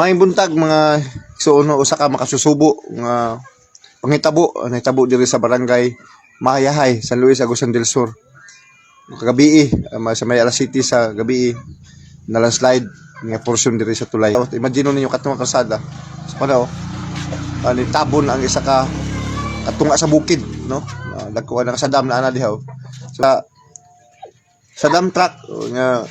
Mga buntag mga suuno usa ka makasusubo nga pangitabo nahitabo diri sa barangay Mahayahay, San Luis, Agusan del Sur. Kagabi um, sa may city sa gabi na landslide nga portion diri sa tulay. Imagine ninyo katong kalsada. Sa pala oh. Ani tabon ang isa ka katunga sa bukid, no? Uh, dagko na sa dam na ana diha. oh. Sa sa dump truck nga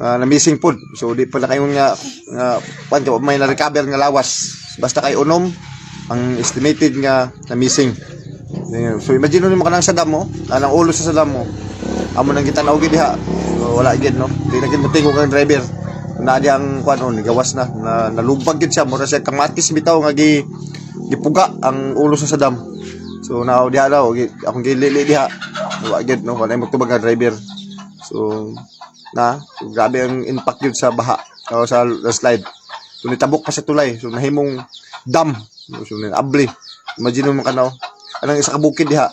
ah, na missing food. So di pa na kayo nga nga panto may na recover nga lawas. Basta kay unom ang estimated nga na missing. So imagine mo kanang sa dam mo, anang ulo sa dam mo. Amo nang kita naugi diha. So, wala gid no. Di na gid motingog ang driver. Na di ang kwan on gawas na, na nalubag gid siya mura siya kamatis bitaw nga gi gipuga ang ulo sa sadam. So now diha daw akong gilili diha. Wa gid no wala mo tubag nga driver. So na grabe ang impact yun sa baha o sa, sa slide. So nitabok pa sa tulay. So nahimong dam. So abli. Imagine mo kanaw. Anong isa ka bukid diha.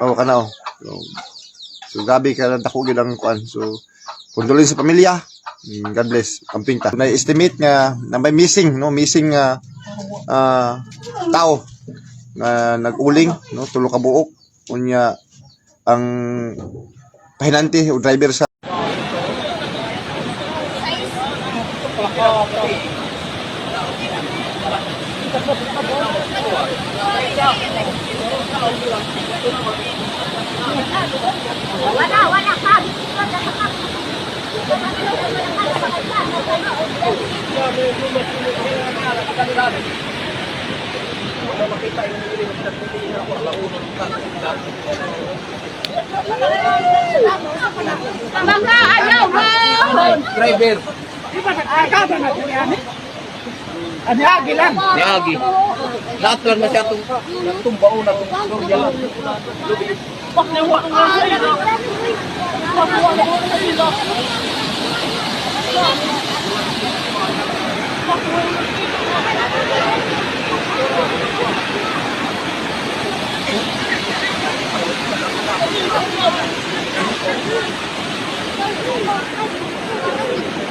O kanaw. So, so grabe ka dako gid ang kuan. So kondolin sa pamilya. Mm, God bless. Kamping ta. Na-estimate nga na may missing, no? Missing nga ah, tao nga nag-uling, no? Tulo ka buok. Unya ang pahinante o driver sa Wala, wala ka. Bangka, ayaw mo! driver. Niagi lang. Niagi. Lahat lang na siya itong tumbao na itong storya lang. Pak na wak nga sila. Pak na wak nga sila. Pak na wak nga sila.